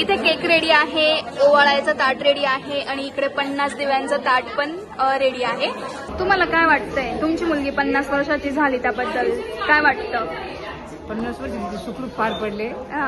इथे cake ready आहे ओवाळायचं ताट रेडी आहे आणि इकडे पन्नास दिव्यांचं ताट पण रेडी आहे. तुम्हाला काय वाटतंय? तुमची मुलगी पन्नास वर्षाची झाली त्याबद्दल. काय वाटतं? पन्नास वर्ष सुखरूप पार पडले. हा,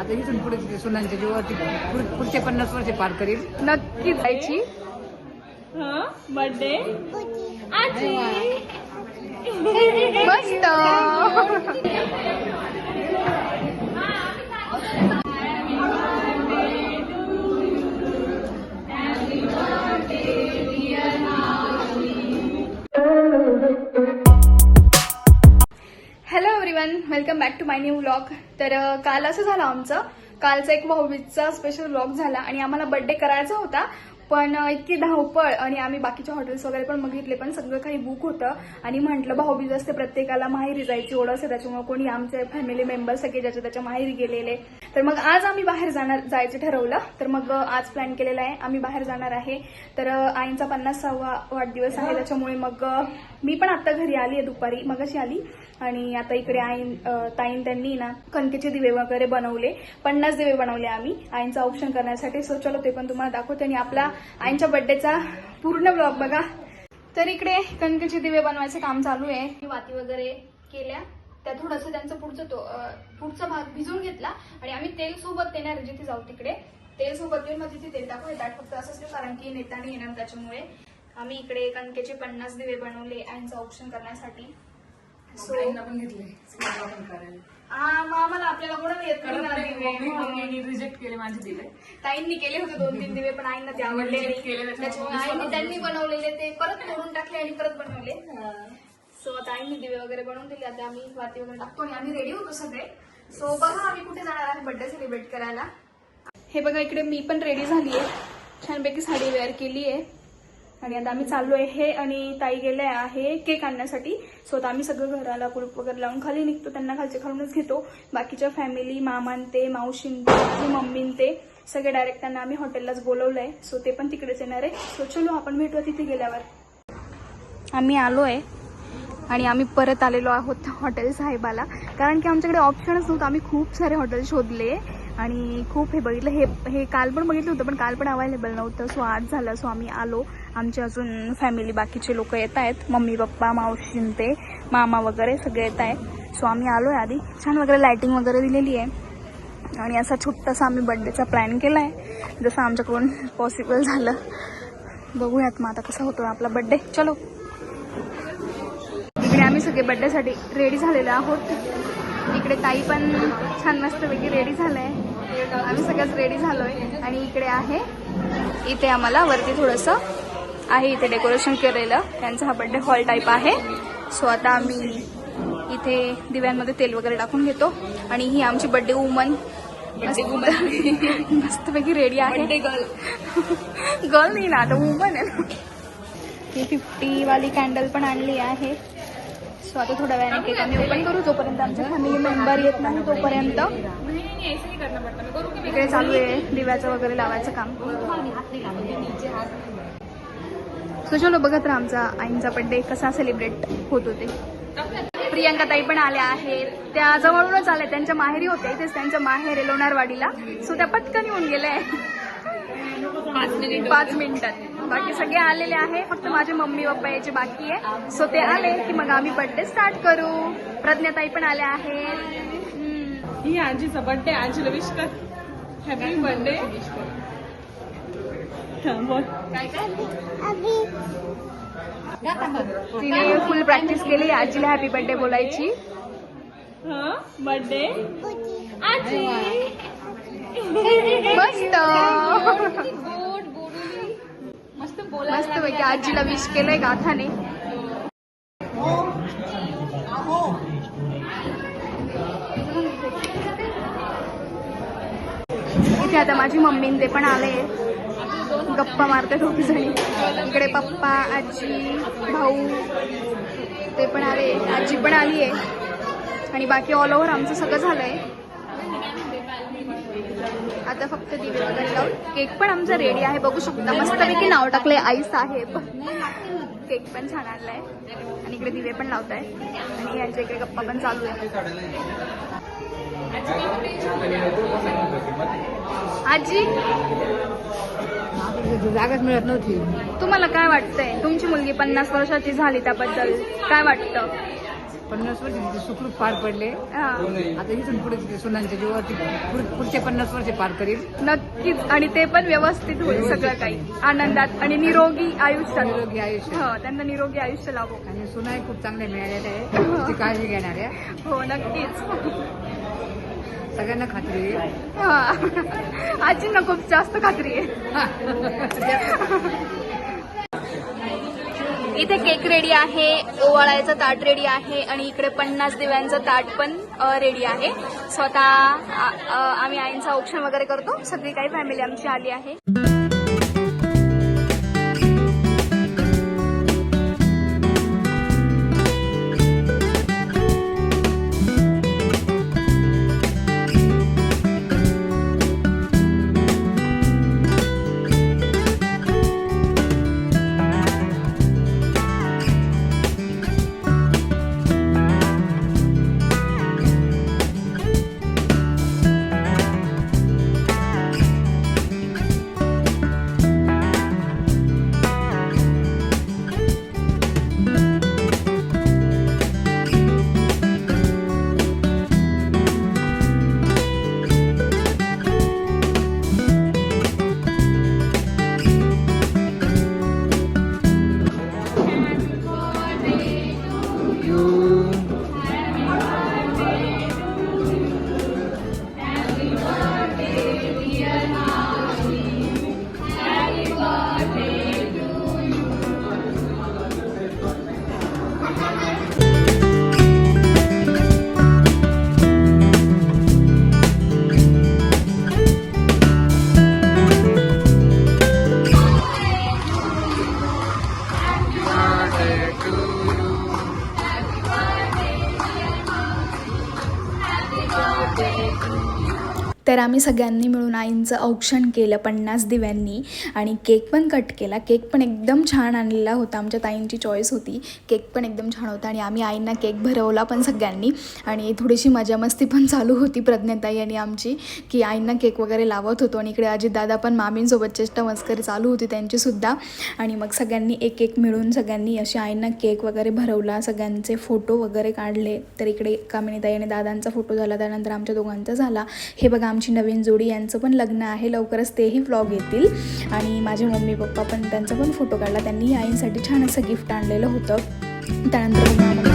आता इथून पुढे सुनांच्या जीवावरती पुढ- पुढचे पन्नास वर्ष पार करील. नक्की जायची. बर्थडे मस्त. Welcome back to my new vlog. तर काल असं झालं आमचं. कालचा एक भाऊबीजचा स्पेशल व्लॉग झाला आणि आम्हाला बर्थडे करायचा होता. पण इतकी धावपळ आणि आम्ही बाकीच्या हॉटेल्स वगैरे पण बघितले पण सगळं काही बुक होतं. आणि म्हटलं भाऊबीज असते प्रत्येकाला माहेरी जायची ओढ असते त्याच्यामुळे कोणी आमचे फॅमिली मेंबर्स सगळे ज्याच्या त्याच्या माहेरी गेलेले. तर मग आज आम्ही बाहेर जाणार जायचं ठरवलं. तर मग आज प्लॅन केलेला आहे. आम्ही बाहेर जाणार आहे. तर आईंचा पन्नासावा वाढदिवस आहे. त्याच्यामुळे मग मी पण आता घरी आली आहे दुपारी. मगाशी आली. आणि आता इकडे आईन ताईन त्यांनी ना कणकेचे दिवे वगैरे बनवले. पन्नास दिवे बनवले आम्ही. आईंचा ऑप्शन करण्यासाठी. सो चलो ते पण तुम्हाला दाखवते. आणि आपला आईंच्या बर्थडेचा पूर्ण ब्लॉग बघा. तर इकडे कणकेचे दिवे बनवायचं काम चालू आहे. मी वाती वगैरे केल्या. त्या थोडंसं त्यांचं पुढचं तो पुढचा भाग भिजवून घेतला आणि आम्ही तेल सोबत देणार जिथे जाऊ तिकडे. तेल सोबत देऊन मग तिथे तेल टाकू हे ताट फक्त असंच ठेवू, कारण की नेताने येणार त्याच्यामुळे. आम्ही इकडे कणकेचे पन्नास दिवे बनवले आईंचं ऑप्शन करण्यासाठी. सो पण घेतले. हा आम्हाला आपल्याला कोणाला येत नाही. ना दिवे. रिजेक्ट केले माझे दिले ताईंनी केले होते दोन तीन दिवे पण आईंना ते आवडले नाही. त्याच्यामुळे आईने त्यांनी बनवलेले ते परत तोडून टाकले आणि परत बनवले. सो आता आईने दिवे वगैरे बनवून दिले. आता आम्ही वाती वगैरे टाकतो आणि आम्ही रेडी होतो सगळे. सो बघा आम्ही कुठे जाणार आहे बर्थडे सेलिब्रेट करायला. हे बघा इकडे मी पण रेडी झाली आहे छानपैकी साडी वेअर केली आहे आणि आता आम्ही चाललो आहे हे आणि ताई गेले आहे केक आणण्यासाठी. सो आता आम्ही सगळं घराला कुलूप वगैरे लावून खाली निघतो त्यांना खालचे खालूनच घेतो. बाकीच्या फॅमिली मामान ते मावशीन ते मम्मीन ते सगळे डायरेक्ट त्यांना आम्ही हॉटेललाच बोलवलंय. सो ते पण तिकडेच येणार आहे. सो चलो आपण भेटूया तिथे गेल्यावर. आम्ही आलो आहे आणि आम्ही परत आलेलो आहोत हॉटेल साहेबाला. कारण की आमच्याकडे ऑप्शनच नव्हतं. आम्ही खूप सारे हॉटेल शोधले. आणि खूप हे बघितलं हे हे काल पण बघितलं होतं पण काल पण अवेलेबल नव्हतं. सो आज झालं. सो आम्ही आलो. आमचे अजून फॅमिली बाकीचे लोक येत आहेत. मम्मी पप्पा मावशीन ते मामा वगैरे सगळे येत आहेत. सो आम्ही आलो आहे आधी. छान वगैरे लायटिंग वगैरे दिलेली आहे. आणि असा छोटासा आम्ही बड्डेचा प्लॅन केला आहे जसं आमच्याकडून पॉसिबल झालं. बघूयात मग आता कसा होतो आपला बड्डे चलो. इकडे आम्ही सगळे बड्डेसाठी रेडी झालेलो आहोत. इकडे ताई पण छान मस्तपैकी रेडी झालंय. आम्ही सगळंच रेडी झालोय. आणि इकडे आहे इथे आम्हाला वरती थोडंसं आहे इथे डेकोरेशन केलेलं. त्यांचा हा बड्डे हॉल टाईप आहे. सो आता आम्ही इथे दिव्यांमध्ये तेल वगैरे टाकून घेतो. आणि ही आमची बड्डे वुमन मस्तपैकी रेडी आहे. गर्ल गर्ल नाही ना आता वुमन आहे. ही फिफ्टी वाली कॅन्डल पण आणली आहे. सो आता थोड्या वेळाने केक आम्ही ओपन करू. जोपर्यंत आमच्या फॅमिली मेंबर येत नाही तोपर्यंत इकडे चालू आहे. दिव्याचं वगैरे लावायचं काम. सो चलो बघत राहा आमचा आईंचा बड्डे कसा सेलिब्रेट होत होते. प्रियंका ताई पण आल्या आहेत. त्या जवळूनच आल्या. त्यांच्या माहेरी होत्या. इथेच त्यांच्या माहेर आहे लोणारवाडीला. सो त्या पटकन येऊन गेल्या पाच मिनिटात. बाकी सगळे आलेले आहे. फक्त माझे मम्मी पप्पा यायचे बाकी आहे. सो ते आले की मग आम्ही बर्थडे स्टार्ट करू. प्रज्ञाताई पण आल्या आहेत. ही आजीचा बर्थडे आजीला विश कर हॅपी बर्थडे बोल तिने फुल प्रॅक्टिस केली. आजीला हॅपी बर्थडे बोलायची. हा? बर्थडे आजी. मस्त. मस्त पैकी आजीला विश केलंय गाथाने. इथे आता माझी मम्मी न ते पण आले गप्पा मारते दोघी जणी. इकडे पप्पा आजी भाऊ ते पण आले. आजी पण आली आहे. आणि बाकी ऑल ओव्हर आमचं सगळं झालंय. आता फक्त दिवे वगैरे लावून केक पण आमचा रेडी आहे. बघू शकता मस्तपैकी नाव टाकले आई साहेब. केक पण छान आणलाय. आणि इकडे दिवे पण लावताय. आणि यांच्या इकडे गप्पा पण चालू आहे आजी? जागाच मिळत नव्हती. तुम्हाला काय वाटतंय? तुमची मुलगी पन्नास वर्षाची झाली त्याबद्दल. काय वाटतं? पन्नास वर्ष तिथे सुखरूप पार पडले. हा. आता इथून पुढे तिथे सुनांच्या जीवावरती पुढ- पुढचे पन्नास वर्ष पार करील नक्कीच. आणि ते पण व्यवस्थित होईल सगळं काही. आनंदात आणि निरोगी आयुष्यात. निरोगी आयुष्य हो त्यांना निरोगी आयुष्य लाभो आणि सुनाही खूप चांगल्या मिळालेल्या आहे. तिची काळजी घेणाऱ्या हो नक्कीच. सगळ्यांना खात्री आहे. हा. आजींना खूप जास्त खात्री आहे. इथे केक रेडी आहे ओवाळायचं ताट रेडी आहे आणि इकडे पन्नास दिव्यांचं ताट पण रेडी आहे. स्वतः आम्ही आईंचा औक्षण वगैरे करतो. सगळी काही फॅमिली आमची आली आहे. तर आम्ही सगळ्यांनी मिळून आईंचं औक्षण केलं पन्नास दिव्यांनी. आणि केक पण कट केला. केक पण एकदम छान आणलेला होता. आमच्या ताईंची चॉईस होती. केक पण एकदम छान होता आणि आम्ही आईंना केक भरवला पण सगळ्यांनी. आणि थोडीशी मजामस्ती पण चालू होती प्रज्ञाताई आणि आमची की आईंना केक वगैरे लावत होतो. आणि इकडे अजितदादा पण मामींसोबत चेष्टा मस्करी चालू होती त्यांचीसुद्धा आणि मग सगळ्यांनी एक एक मिळून सगळ्यांनी अशी आईंना केक वगैरे भरवला. सगळ्यांचे फोटो वगैरे काढले. तर इकडे कामिनीताई आणि दादांचा फोटो झाला. त्यानंतर आमच्या दोघांचा झाला. हे बघा आमची नवीन जोडी यांचं पण लग्न आहे. लवकरच तेही व्लॉग येतील. आणि माझे मम्मी पप्पा पण त्यांचा पण फोटो काढला. त्यांनी आईंसाठी छान असं गिफ्ट आणलेलं होतं. त्यानंतर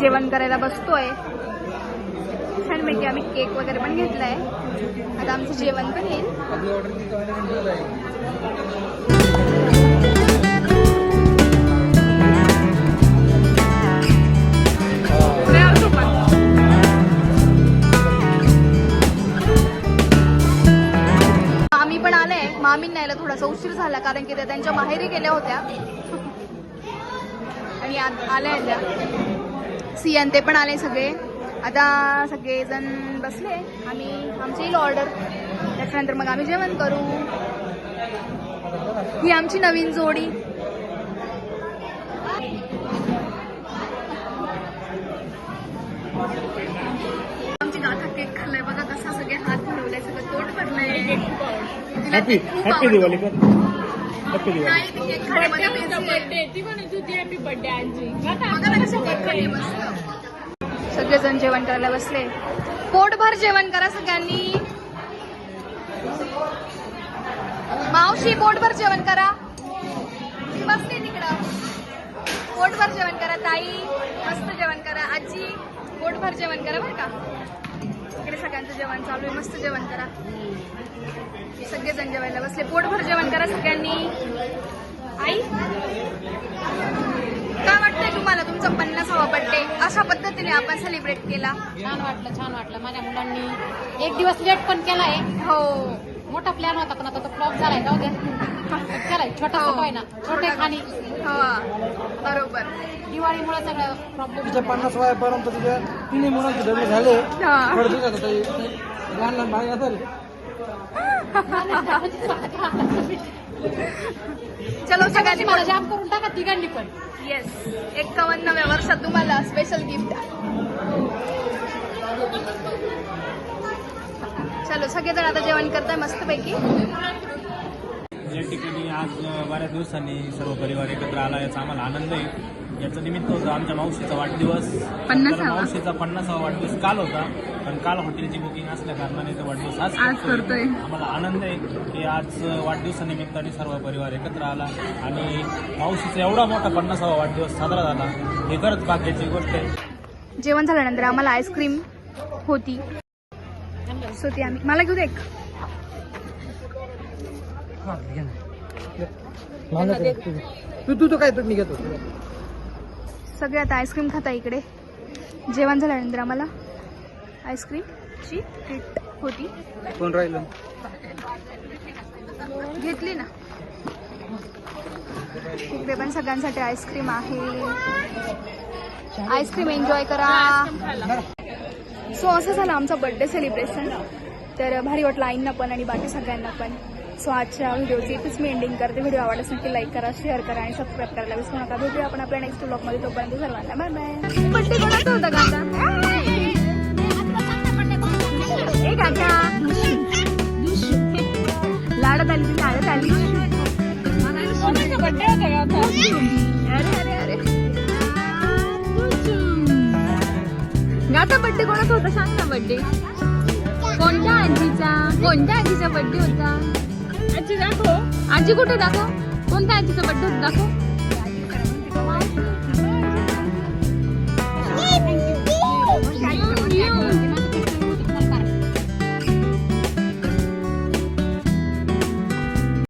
जेवण करायला बसतोय. छानपैकी आम्ही केक वगैरे पण घेतलाय. आता आमचं जेवण पण येईल. नाही, पण. मामींना यायला थोडासा उशीर झाला कारण की त्या त्यांच्या माहेरी गेल्या होत्या. आणि आ- आल्या आहेत त्या. सियान ते पण आले सगळे. आता सगळेजण बसले. आम्ही आमची येईल ऑर्डर त्याच्यानंतर मग आम्ही जेवण करू. ही आमची नवीन जोडी. आमची गाथा केक खाल्लाय. बघा कसा सगळे हात फिरवलाय. सगळं तोंड हॅपी हॅपी दिवाळी. मस्त. सगळेजण जेवण करायला बसले. पोटभर जेवण करा सगळ्यांनी. मावशी पोटभर जेवण करा. मी बसते तिकडं. पोटभर जेवण करा ताई. मस्त जेवण करा. आजी पोटभर जेवण करा बरं का. सगळ्यांचं जेवण चालू आहे. मस्त जेवण करा. सगळेजण जेवायला बसले. पोटभर जेवण करा सगळ्यांनी. आई? काय वाटतंय तुम्हाला तुमचा पन्नासावा बर्थडे अशा पद्धतीने आपण सेलिब्रेट केला. छान वाटलं छान वाटलं. माझ्या मुलांनी एक दिवस लेट पण केलाय. हो. मोठा प्लॅन होता पण आता तो फ्लॉप झालाय जाऊ द्या. चला छोटा हो. आहे ना. छोटे खाणी. हो बरोबर. दिवाळीमुळे सगळं प्रॉब्लेम तिच्या पन्नास वयापर्यंत तिच्या तिन्ही मुलांचे लग्न झाले. हा. थोडं आता लहान लहान बाळी असेल चलो सगळ्यांनी मला जाम करून टाका तिघांनी पण. येस एक्कावन्नव्या वर्षात तुम्हाला स्पेशल गिफ्ट चलो सगळेजण आता जेवण करताय मस्तपैकी. या ठिकाणी आज बऱ्याच दिवसांनी सर्व परिवार एकत्र आला याचा आम्हाला आनंद आहे. याचं निमित्त होतं आमच्या मावशीचा वाढदिवस. तर मावशीचा पन्नासावा वाढदिवस काल होता. पण काल हॉटेलची बुकिंग असल्या कारणाने तो वाढदिवस आज करतोय. आम्हाला आनंद आहे की आज वाढदिवसानिमित्ताने सर्व परिवार एकत्र आला. आणि मावशीचा एवढा मोठा पन्नासावा वाढदिवस साजरा झाला. हे खरंच भाग्याची गोष्ट आहे. जेवण झाल्यानंतर आम्हाला आईस्क्रीम होती. सो ती आम्ही. मला घेऊ दे एक. तू तू तो काय तू निघतो सगळे आता आईस्क्रीम खाता इकडे. जेवण झाल्यानंतर आम्हाला आईस्क्रीमची ट्रीट होती. कोण राहिलं? घेतली ना. इकडे पण सगळ्यांसाठी आईस्क्रीम आहे. आईस्क्रीम एन्जॉय करा. सो असं झालं आमचं बर्थडे सेलिब्रेशन तर भारी वाटलं आईंना पण आणि बाकी सगळ्यांना पण. सो आजच्या व्हिडिओची इथेच मी एंडिंग करते. व्हिडिओ आवडल्यास नक्की लाईक करा शेअर करा आणि सबस्क्राईब करायला विसरू नका. भेटूया आपण आपल्या नेक्स्ट ब्लॉगमध्ये तोपर्यंत सर्वांना बाय बाय बर्थडे कोणाचा होता का ए काका. लाडत आली लाडत आली. अरे गाता बड्डे कोणाचा होता? सांग ना बड्डे. कोणत्या आजीचा? कोणत्या आजीचा बड्डे होता? आजी दाखव. आजी कुठे दाखव? कोणत्या आजीचा बड्डे होता? दाखव.